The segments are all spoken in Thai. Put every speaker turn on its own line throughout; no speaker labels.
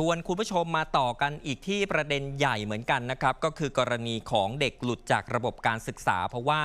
ชวนคุณผู้ชมมาต่อกันอีกที่ประเด็นใหญ่เหมือนกันนะครับ ก็คือกรณีของเด็กหลุดจากระบบการศึกษา เพราะว่า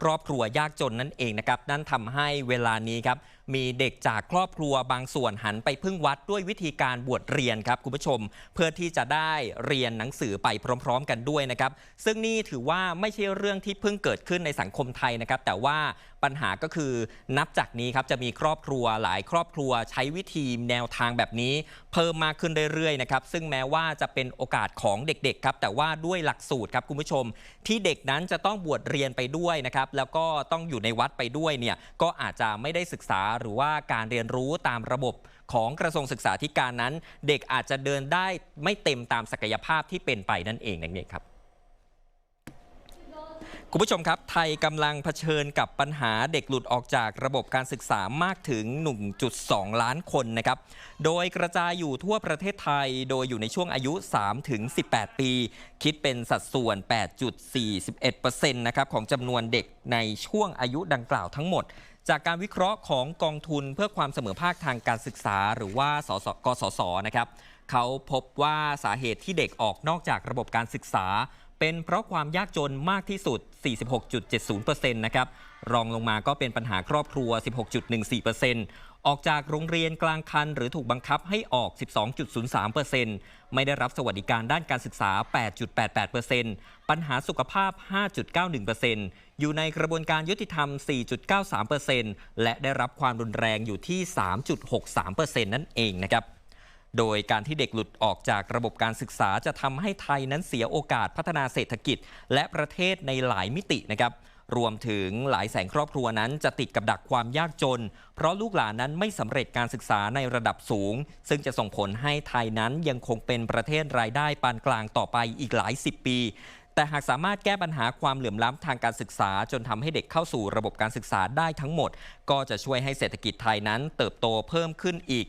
ครอบครัวยากจนนั่นเองนะครับ นั่นทำให้เวลานี้ครับ มีเด็กจากครอบครัวบางส่วนหันไปพึ่งวัดด้วยวิธีการบวชเรียนครับคุณผู้ชม เพื่อที่จะได้เรียนหนังสือไปพร้อม ๆ กันด้วยนะครับ ซึ่งนี่ถือว่าไม่ใช่เรื่องที่เพิ่งเกิดขึ้นในสังคมไทยนะครับ แต่ว่าปัญหาก็คือนับจากนี้ครับจะมีครอบครัวหลายครอบครัวใช้วิธีแนวทางแบบนี้ เพิ่มมากขึ้นเรื่อยๆนะครับซึ่งแม้ว่าจะเป็นโอกาสของเด็กๆครับแต่ว่าด้วยหลักสูตรครับคุณผู้ชม ที่เด็กนั้นจะต้องบวชเรียนไปด้วยนะครับแล้วก็ต้องอยู่ในวัดไปด้วยเนี่ยก็อาจจะไม่ได้ศึกษาหรือว่าการเรียนรู้ตามระบบของกระทรวงศึกษาธิการนั้น เด็กอาจจะเดินได้ไม่เต็มตามศักยภาพที่เป็นไปนั่นเองนั่นเองครับคุณผู้ชมครับ ไทยกำลังเผชิญกับปัญหาเด็กหลุดออกจากระบบการศึกษามากถึง 1.2 ล้านคนนะครับ โดยกระจายอยู่ทั่วประเทศไทย โดยอยู่ในช่วงอายุ 3 ถึง 18 ปี คิดเป็นสัดส่วน 8.41%นะครับของจำนวนเด็กในช่วงอายุดังกล่าวทั้งหมด จากการวิเคราะห์ของกองทุนเพื่อความเสมอภาคทางการศึกษา หรือว่าสสกสศนะครับเขาพบว่าสาเหตุที่เด็กออกนอกจากระบบการศึกษา เป็นเพราะความยากจนมากที่สุด 46.70%นะครับ รองลงมาก็เป็นปัญหาครอบครัว 16.14%ออกจากโรงเรียนกลางคันหรือถูกบังคับให้ออก 12.03%ไม่ได้รับสวัสดิการด้านการศึกษา 8.88%ปัญหาสุขภาพ 5.91%อยู่ในกระบวนการยุติธรรม 4.93%และได้รับความรุนแรงอยู่ที่ 3.63%นั่นเองนะครับ โดยการที่เด็กหลุดออกจากระบบการศึกษาจะทำให้ไทยนั้นเสียโอกาสพัฒนาเศรษฐกิจ และประเทศในหลายมิตินะครับรวมถึงหลายแสนครอบครัวนั้นจะติดกับดักความยากจน เพราะลูกหลานนั้นไม่สำเร็จการศึกษาในระดับสูง ซึ่งจะส่งผลให้ไทยนั้นยังคงเป็นประเทศรายได้ปานกลางต่อไปอีกหลายสิบปี แต่หากสามารถแก้ปัญหาความเหลื่อมล้ำทางการศึกษา จนทำให้เด็กเข้าสู่ระบบการศึกษาได้ทั้งหมด ก็จะช่วยให้เศรษฐกิจไทยนั้น เติบโตเพิ่มขึ้นอีก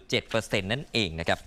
1.7%นั่นเองนะครับ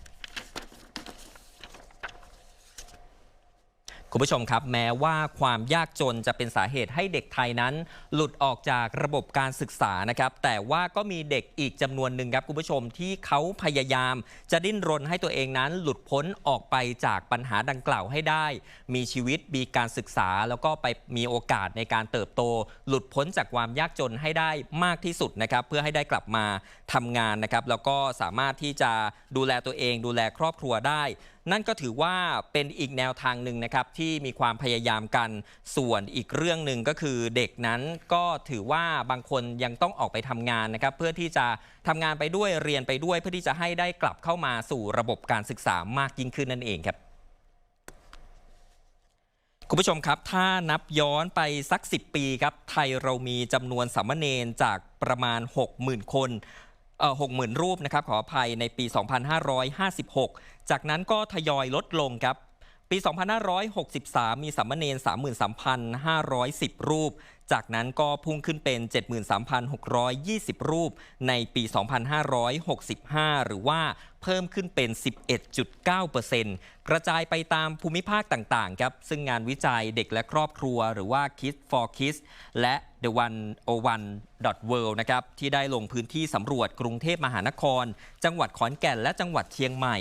คุณผู้ชมครับ แม้ว่าความยากจนจะเป็นสาเหตุให้เด็กไทยนั้น หลุดออกจากระบบการศึกษานะครับ แต่ว่าก็มีเด็กอีกจำนวนหนึ่งครับคุณผู้ชมที่เขาพยายาม จะดิ้นรนให้ตัวเองนั้น หลุดพ้นออกไปจากปัญหาดังกล่าวให้ได้ มีชีวิตมีการศึกษา แล้วก็ไปมีโอกาสในการเติบโต หลุดพ้นจากความยากจนให้ได้มากที่สุดนะครับเพื่อให้ได้กลับมาทำงานนะครับแล้วก็สามารถที่จะดูแลตัวเอง ดูแลครอบครัวได้ นั่นก็ถือว่าเป็นอีกแนวทางหนึ่งนะครับที่มีความพยายามกันส่วนอีกเรื่องหนึ่งก็คือเด็กนั้นก็ถือว่าบางคนยังต้องออกไปทำงานนะครับเพื่อที่จะทำงานไปด้วยเรียนไปด้วย เพื่อที่จะให้ได้กลับเข้ามาสู่ระบบการศึกษามากยิ่งขึ้นนั่นเองครับคุณผู้ชมครับ ถ้านับย้อนไปสัก 10 ปีครับ ไทยเรามีจำนวนสามเณรจากประมาณ 60,000 คน เอ่อ60,000รูปนะครับขออภัยในปี 2556 จากนั้นก็ทยอยลดลงครับ ปี 2563 มีสามเณร33,510 รูป จากนั้นก็พุ่งขึ้นเป็น 73,620 รูป ในปี 2565 หรือว่าเพิ่มขึ้นเป็น 11.9%กระจายไปตามภูมิภาคต่าง ๆ ครับ ซึ่งงานวิจัยเด็กและครอบครัว หรือว่า Kids for Kids และ The 101 World นะครับ ที่ได้ลงพื้นที่สำรวจกรุงเทพมหานคร จังหวัดขอนแก่นและจังหวัดเชียงใหม่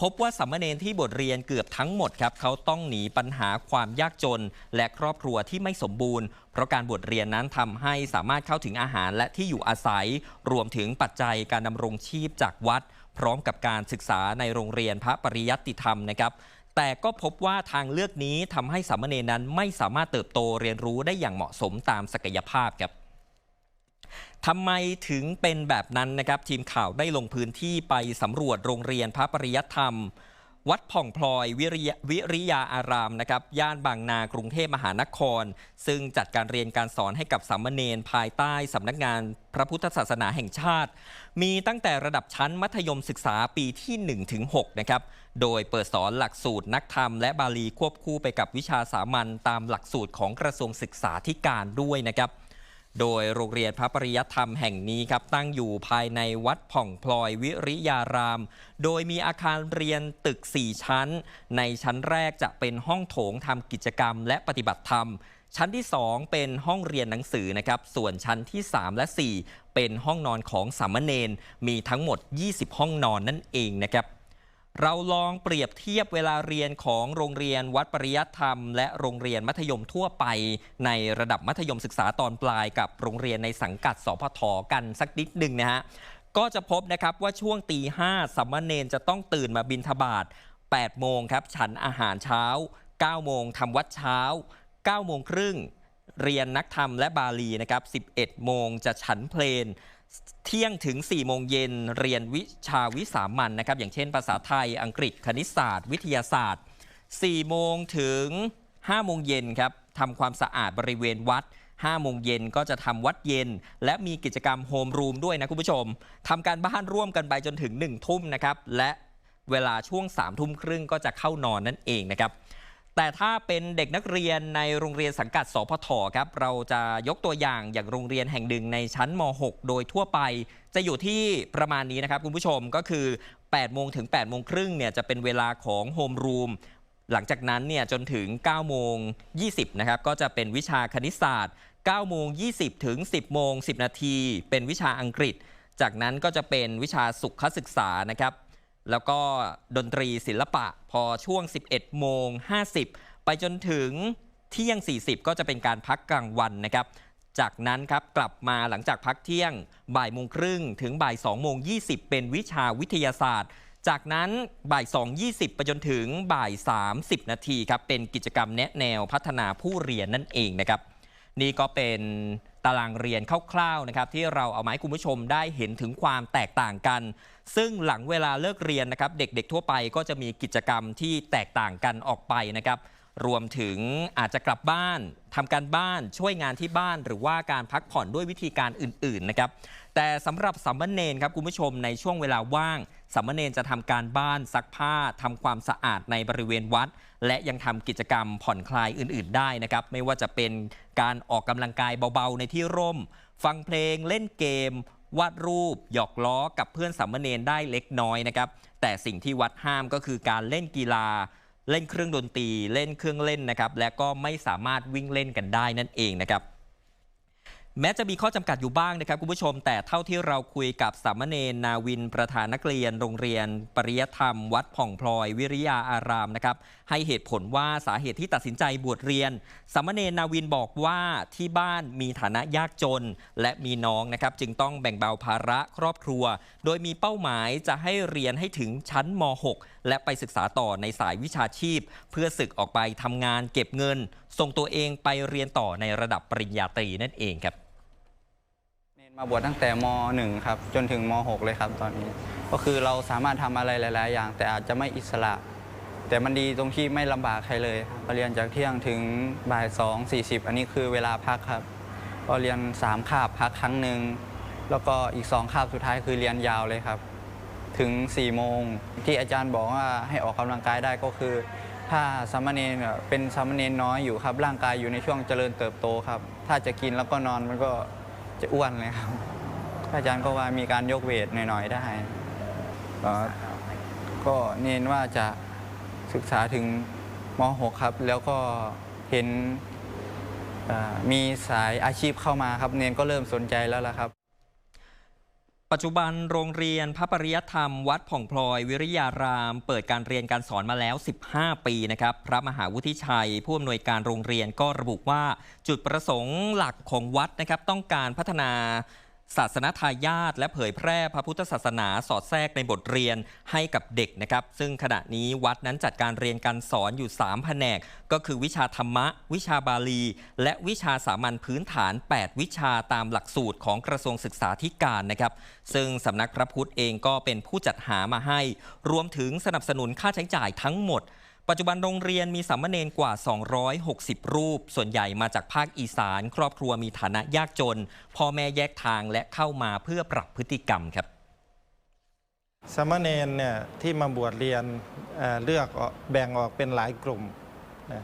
พบว่าสามเณรที่บทเรียนเกือบทั้งหมดครับเขาต้องหนีปัญหาความยากจน และครอบครัวที่ไม่สมบูรณ์ เพราะการบวชเรียนนั้นทำให้สามารถเข้าถึงอาหารและที่อยู่อาศัย รวมถึงปัจจัยการดำรงชีพจากวัด พร้อมกับการศึกษาในโรงเรียนพระปริยัติธรรมนะครับแต่ก็พบว่าทางเลือกนี้ทำให้สามเณรนั้นไม่สามารถเติบโตเรียนรู้ได้อย่างเหมาะสมตามศักยภาพครับ ทำไมถึงเป็นแบบนั้นนะครับ ทีมข่าวได้ลงพื้นที่ไปสำรวจโรงเรียนพระปริยธรรม วัดผ่องพลอยวิริยวิริยาอารามนะครับย่านบางนากรุงเทพมหานคร ซึ่งจัดการเรียนการสอนให้กับสามเณรภายใต้สำนักงานพระพุทธศาสนาแห่งชาติ มีตั้งแต่ระดับชั้นมัธยมศึกษาปีที่1ถึง6นะครับโดยเปิดสอนหลักสูตรนักธรรมและบาลีควบคู่ไปกับวิชาสามัญตามหลักสูตรของกระทรวงศึกษาธิการด้วยนะครับ โดยโรงเรียนพระปริยธรรมแห่งนี้ครับตั้งอยู่ภายในวัดผ่องพลอยวิริยาราม โดยมีอาคารเรียนตึก 4 ชั้น ในชั้นแรกจะเป็นห้องโถงทำกิจกรรมและปฏิบัติธรรม ชั้นที่ 2 เป็นห้องเรียนหนังสือนะครับ ส่วนชั้นที่ 3 และ 4 เป็นห้องนอนของสามเณรมีทั้งหมด 20 ห้องนอนนั่นเองนะครับ เราลองเปรียบเทียบเวลาเรียนของโรงเรียนวัดปริยัติธรรม และโรงเรียนมัธยมทั่วไป ในระดับมัธยมศึกษาตอนปลายกับโรงเรียนในสังกัดสพทกันสักนิดหนึ่งนะฮะก็จะพบนะครับว่าช่วงตีห้าสัมมเนนจะต้องตื่นมาบินทบาท8โมงครับฉันอาหารเช้า 9 โมงทำวัดเช้า 9 โมงครึ่งเรียนนักธรรมและบาลีนะครับ 11 โมงจะฉันเพลน เที่ยงถึง 4 โมงเย็นเรียนวิชาวิสามันนะครับ อย่างเช่นภาษาไทยอังกฤษคณิตศาสตร์ วิทยาศาสตร์ 4 โมงถึง 5 โมงเย็นครับทำความสะอาดบริเวณวัด 5 โมงเย็นก็จะทำวัดเย็น และมีกิจกรรมโฮมรูมด้วยนะคุณผู้ชมทำการบ้านร่วมกันไปจนถึง 1 ทุ่มนะครับ และเวลาช่วง 3 ทุ่มครึ่งก็จะเข้านอนนั่นเองนะครับ แต่ถ้าเป็นเด็กนักเรียนในโรงเรียนสังกัดสพทครับเราจะยกตัวอย่างอย่างโรงเรียนแห่งหนึ่งในชั้นม .6 โดยทั่วไป จะอยู่ที่ประมาณนี้นะครับคุณผู้ชมก็คือ 8 โมงถึง 8 โมงครึ่งเนี่ยจะเป็นเวลาของโฮมรูมหลังจากนั้นเนี่ยจนถึง 9 โมง 20 นะครับ ก็จะเป็นวิชาคณิตศาสตร์ 9 โมง 20 ถึง 10 โมง 10 นาที เป็นวิชาอังกฤษ จากนั้นก็จะเป็นวิชาสุขศึกษานะครับ แล้วก็ดนตรีศิลปะพอช่วง 11 โมง 50 ไปจนถึงเที่ยง 40 ก็จะเป็นการพักกลางวันนะครับ จากนั้นครับกลับมาหลังจากพักเที่ยงบ่ายโมงครึ่งถึงบ่าย2โมง 20 เป็นวิชาวิทยาศาสตร์ จากนั้นบ่าย 2.20 ไปจนถึงบ่าย 30 นาทีครับเป็นกิจกรรมแนะแนวพัฒนาผู้เรียนนั่นเองนะครับ นี่ก็เป็น ตารางเรียนคร่าวๆนะครับที่เราเอามาให้คุณผู้ชมได้เห็นถึงความแตกต่างกัน ซึ่งหลังเวลาเลิกเรียนนะครับเด็กๆทั่วไปก็จะมีกิจกรรมที่แตกต่างกันออกไปนะครับรวมถึงอาจจะกลับบ้านทำการบ้านช่วยงานที่บ้านหรือว่าการพักผ่อนด้วยวิธีการอื่นๆนะครับแต่สำหรับสัมมเนนครับคุณผู้ชมในช่วงเวลาว่าง สัมเนนจะทำการบ้านซักผ้าทำความสะอาดในบริเวณวัด และยังทำกิจกรรมผ่อนคลายอื่น ๆ ได้นะครับ ไม่ว่าจะเป็นการออกกำลังกายเบา ๆ ในที่ร่ม ฟังเพลงเล่นเกม วาดรูป หยอกล้อกับเพื่อนสัมเนนได้เล็กน้อยนะครับ แต่สิ่งที่วัดห้ามก็คือการเล่นกีฬาเล่นเครื่องดนตรี เล่นเครื่องเล่นนะครับ และก็ไม่สามารถวิ่งเล่นกันได้นั่นเองนะครับ แม้จะมีข้อจำกัดอยู่บ้างนะครับคุณผู้ชม แต่เท่าที่เราคุยกับสามเณรนาวินประธานนักเรียน โรงเรียน ปริยธรรม วัดผ่องพลอย วิริยาอารามนะครับให้เหตุผลว่าสาเหตุที่ตัดสินใจบวชเรียนสามเณรนาวินบอกว่าที่บ้านมีฐานะยากจน และมีน้องนะครับจึงต้องแบ่งเบาภาระครอบครัว โดยมีเป้าหมายจะให้เรียนให้ถึงชั้นม .6 และไปศึกษาต่อในสายวิชาชีพ เพื่อศึกออกไปทำงานเก็บเงิน ส่งตัวเองไปเรียนต่อในระดับปริญญาตรีนั่นเองครับ
มาบวชตั้งแต่ม .1 ครับจนถึงม .6 เลยครับตอนนี้ ก็คือเราสามารถทำอะไรหลาย ๆ อย่าง แต่อาจจะไม่อิสระ แต่มันดีตรงที่ไม่ลำบากใครเลยครับเรียนจากเที่ยงถึงบ่าย2 40อันนี้คือเวลาพักครับก็เรียน3คาบพักครั้งหนึ่งแล้วก็อีก2คาบสุดท้ายคือเรียนยาวเลยครับ ถึง4โมงที่อาจารย์บอกว่าให้ออกกำลังกายได้ก็คือ ถ้าสามเณรเป็นสามเณรน้อยอยู่ครับร่างกายอยู่ในช่วงเจริญเติบโตครับ ถ้าจะกินแล้วก็นอนมันก็ จะอ้วนเลยครับ อาจารย์ก็ว่ามีการยกเวทหน่อยๆได้ก็ก็เน้นว่าจะศึกษาถึงม .6 ครับ แล้วก็เห็นมีสายอาชีพเข้ามาครับ เนนก็เริ่มสนใจแล้วล่ะครับ
ปัจจุบันโรงเรียนพระปริยธรรม วัดผ่องพลอย วิริยาราม เปิดการเรียนการสอนมาแล้ว 15 ปีนะครับ พระมหาวุฒิชัย ผู้อำนวยการโรงเรียนก็ระบุว่าจุดประสงค์หลักของวัดนะครับต้องการพัฒนา ศาสนทายาทและเผยแพร่พระพุทธศาสนาสอดแทรกในบทเรียนให้กับเด็กนะครับ ซึ่งขณะนี้วัดนั้นจัดการเรียนการสอนอยู่ 3 แผนก ก็คือวิชาธรรมะ วิชาบาลี และวิชาสามัญพื้นฐาน 8 วิชาตามหลักสูตรของกระทรวงศึกษาธิการนะครับ ซึ่งสำนักพระพุทธเองก็เป็นผู้จัดหามาให้ รวมถึงสนับสนุนค่าใช้จ่ายทั้งหมด ปัจจุบันโรงเรียนมีสามเณรกว่า 260 รูป ส่วนใหญ่มาจากภาคอีสาน ครอบครัวมีฐานะยากจน พ่อแม่แยกทางและเข้ามาเพื่อปรับพฤติกรรมครับ
สามเณรเนี่ยที่มาบวชเรียนเเลือกออกแบ่งออกเป็นหลายกลุ่มนะ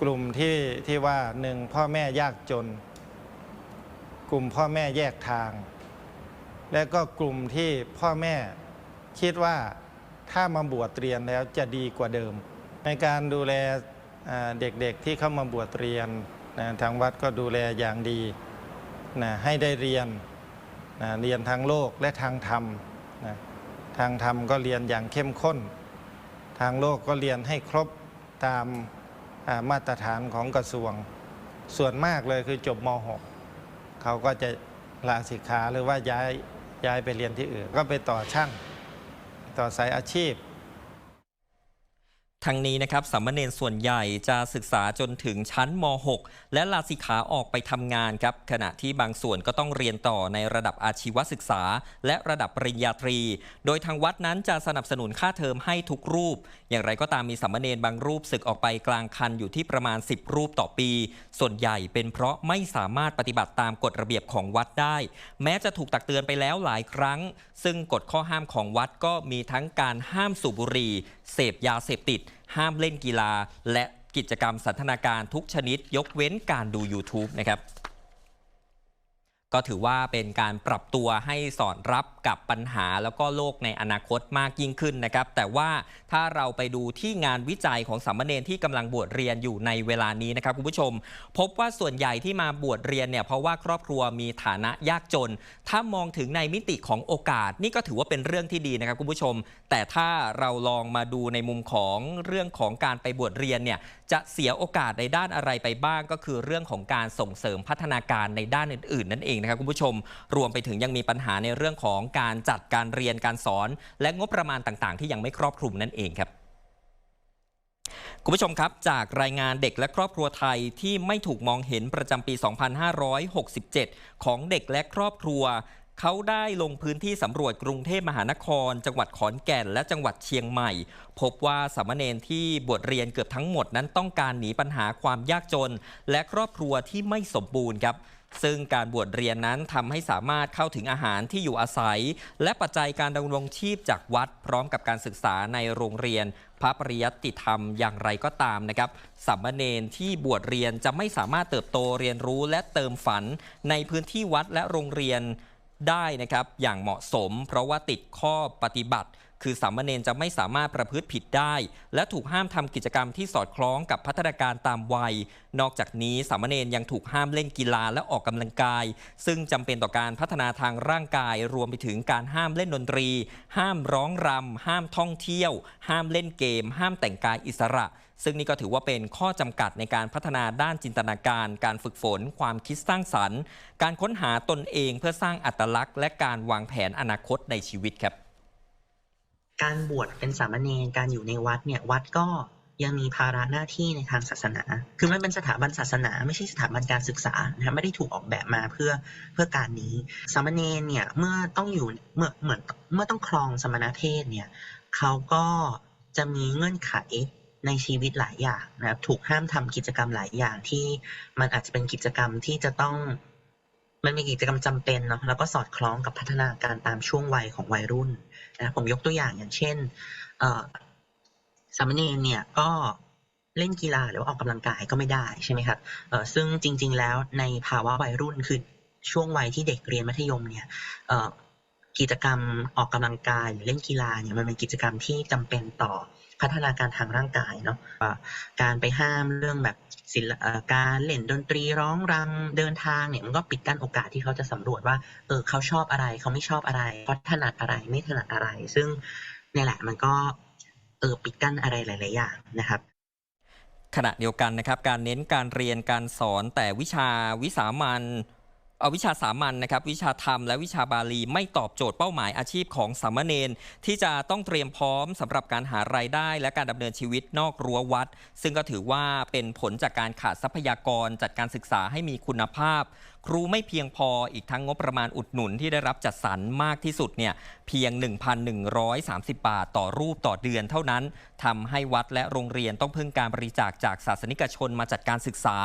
กลุ่มที่ที่ว่าหนึ่งพ่อแม่ยากจน กลุ่มพ่อแม่แยกทาง และก็กลุ่มที่พ่อแม่คิดว่าถ้ามาบวชเรียนแล้วจะดีกว่าเดิม ในการดูแลเด็กๆที่เข้ามาบวชเรียนนะทางวัดก็ดูแลอย่างดีนะให้ได้เรียนนะเรียนทางโลกและทางธรรมนะทางธรรมก็เรียนอย่างเข้มข้น ทางโลกก็เรียนให้ครบตามมาตรฐานของกระทรวง ส่วนมากเลยคือจบม .6 เขาก็จะลาสิกขาหรือว่าย้ายย้ายไปเรียนที่อื่น ก็ไปต่อช่าง ต่อสายอาชีพ
ทั้งนี้นะครับสามเณรส่วนใหญ่จะศึกษาจนถึงชั้นม .6 และลาสิกขาออกไปทำงานครับ ขณะที่บางส่วนก็ต้องเรียนต่อในระดับอาชีวศึกษา และระดับปริญญาตรี โดยทางวัดนั้นจะสนับสนุนค่าเทอมให้ทุกรูป อย่างไรก็ตามมีสามเณรบางรูปศึกออกไปกลางคันอยู่ที่ประมาณ 10 รูปต่อปี ส่วนใหญ่เป็นเพราะไม่สามารถปฏิบัติตามกฎระเบียบของวัดได้ แม้จะถูกตักเตือนไปแล้วหลายครั้ง ซึ่งกฎข้อห้ามของวัดก็มีทั้งการห้ามสูบบุหรี่เสพยาเสพติด ห้ามเล่นกีฬา และกิจกรรมสันทนาการทุกชนิด ยกเว้นการดู YouTube นะครับ ก็ถือว่าเป็นการปรับตัวให้สอดรับกับปัญหาแล้วก็โลกในอนาคตมากยิ่งขึ้นนะครับ แต่ว่าถ้าเราไปดูที่งานวิจัยของสามเณรที่กำลังบวชเรียนอยู่ในเวลานี้นะครับคุณผู้ชม พบว่าส่วนใหญ่ที่มาบวชเรียนเนี่ยเพราะว่าครอบครัวมีฐานะยากจน ถ้ามองถึงในมิติของโอกาส นี่ก็ถือว่าเป็นเรื่องที่ดีนะครับคุณผู้ชม แต่ถ้าเราลองมาดูในมุมของเรื่องของการไปบวชเรียนเนี่ยจะเสียโอกาสในด้านอะไรไปบ้าง ก็คือเรื่องของการส่งเสริมพัฒนาการในด้านอื่น ๆ นั่นเองนะครับคุณผู้ชม รวมไปถึงยังมีปัญหาในเรื่องของการจัดการเรียนการสอน และงบประมาณต่างๆ ที่ยังไม่ครอบคลุมนั่นเองครับคุณผู้ชมครับ จากรายงานเด็กและครอบครัวไทยที่ไม่ถูกมองเห็นประจำปี 2567 ของเด็กและครอบครัวเขาได้ลงพื้นที่สำรวจกรุงเทพมหานคร จังหวัดขอนแก่น และจังหวัดเชียงใหม่ พบว่าสามเณรที่บวชเรียนเกือบทั้งหมดนั้นต้องการหนีปัญหาความยากจน และครอบครัวที่ไม่สมบูรณ์ครับ ซึ่งการบวชเรียนนั้นทำให้สามารถเข้าถึงอาหารที่อยู่อาศัย และปัจจัยการดำรงชีพจากวัด พร้อมกับการศึกษาในโรงเรียน พระปริยัติธรรมอย่างไรก็ตามนะครับสามเณรที่บวชเรียนจะไม่สามารถเติบโตเรียนรู้และเติมฝันในพื้นที่วัดและโรงเรียนได้นะครับอย่างเหมาะสม เพราะว่าติดข้อปฏิบัติ คือสามเณรจะไม่สามารถประพฤติผิดได้ และถูกห้ามทำกิจกรรมที่สอดคล้องกับพัฒนาการตามวัย นอกจากนี้สามเณรยังถูกห้ามเล่นกีฬาและออกกำลังกาย ซึ่งจำเป็นต่อการพัฒนาทางร่างกาย รวมไปถึงการห้ามเล่นดนตรี ห้ามร้องรำห้ามท่องเที่ยว ห้ามเล่นเกม ห้ามแต่งกายอิสระ ซึ่งนี่ก็ถือว่าเป็นข้อจำกัดในการพัฒนาด้านจินตนาการ การฝึกฝน ความคิดสร้างสรรค์ การค้นหาตนเองเพื่อสร้างอัตลักษณ์ และการวางแผนอนาคตในชีวิตครับ
การบวชเป็นสามเณรการอยู่ในวัดเนี่ยวัดก็ยังมีภาระหน้าที่ในทางศาสนา คือมันเป็นสถาบันศาสนา ไม่ใช่สถาบันการศึกษานะไม่ได้ถูกออกแบบมาเพื่อเพื่อการนี้ สามเณรเนี่ยเมื่อต้องอยู่เมื่อเหมือนเมื่อต้องครองสมณเพศเนี่ยเขาก็จะมีเงื่อนไขในชีวิตหลายอย่างนะครับ ถูกห้ามทำกิจกรรมหลายอย่างที่มันอาจจะเป็นกิจกรรมที่จะต้อง มันมีกิจกรรมจำเป็นเนาะแล้วก็สอดคล้องกับพัฒนาการตามช่วงวัยของวัยรุ่นนะผมยกตัวอย่างอย่างเช่นสามเณรเนี่ยก็เล่นกีฬาหรือว่าออกกำลังกายก็ไม่ได้ใช่ไหมครับซึ่งจริง ๆ แล้วในภาวะวัยรุ่นคือช่วงวัยที่เด็กเรียนมัธยมเนี่ยกิจกรรมออกกำลังกายหรือเล่นกีฬาเนี่ยมันเป็นกิจกรรมที่จำเป็นต่อพัฒนาการทางร่างกายเนาะการไปห้ามเรื่องแบบ ศิลการเล่นดนตรีร้องรำเดินทางเนี่ยมันก็ปิดกั้นโอกาสที่เขาจะสำรวจว่าเออเขาชอบอะไร เขาไม่ชอบอะไรเขาถนัดอะไรไม่ถนัดอะไร ซึ่งเนี่ยแหละมันก็เออปิดกั้นอะไรหลาย ๆ อย่างนะครับ
ขณะเดียวกันนะครับการเน้นการเรียนการสอนแต่วิชาวิสามัน วิชาสามัญนะครับวิชาธรรมและวิชาบาลีไม่ตอบโจทย์เป้าหมายอาชีพของสามเณรที่จะต้องเตรียมพร้อมสำหรับการหารายได้ และการดำเนินชีวิตนอกรั้ววัด ซึ่งก็ถือว่าเป็นผลจากการขาดทรัพยากรจัดการศึกษาให้มีคุณภาพ ครูไม่เพียงพออีกทั้งงบประมาณอุดหนุนที่ได้รับจัดสรรมากที่สุดเนี่ยเพียง 1,130 บาทต่อรูปต่อเดือนเท่านั้นทำให้วัดและโรงเรียนต้องพึ่งการบริจาคจากศาสนิกชนมาจัดการศึกษา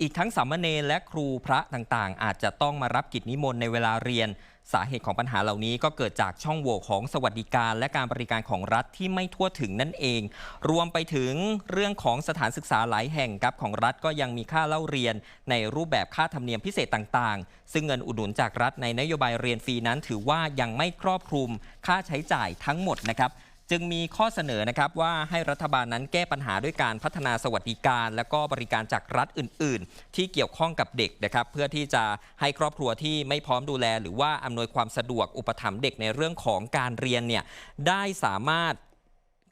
อีกทั้งสามเณรและครูพระต่างๆ อาจจะต้องมารับกิจนิมนต์ในเวลาเรียน สาเหตุของปัญหาเหล่านี้ก็เกิดจากช่องโหว่ของสวัสดิการ และการบริการของรัฐที่ไม่ทั่วถึงนั่นเอง รวมไปถึงเรื่องของสถานศึกษาหลายแห่งครับของรัฐก็ยังมีค่าเล่าเรียน ในรูปแบบค่าธรรมเนียมพิเศษต่างๆ ซึ่งเงินอุดหนุนจากรัฐในนโยบายเรียนฟรีนั้น ถือว่ายังไม่ครอบคลุมค่าใช้จ่ายทั้งหมดนะครับ จึงมีข้อเสนอนะครับว่าให้รัฐบาลนั้นแก้ปัญหาด้วยการพัฒนาสวัสดิการ และก็บริการจากรัฐอื่น ๆ ที่เกี่ยวข้องกับเด็กนะครับเพื่อที่จะให้ครอบครัวที่ไม่พร้อมดูแล หรือว่าอำนวยความสะดวกอุปถัมภ์เด็กในเรื่องของการเรียนเนี่ยได้สามารถ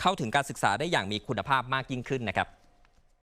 เข้าถึงการศึกษาได้อย่างมีคุณภาพมากยิ่งขึ้นนะครับ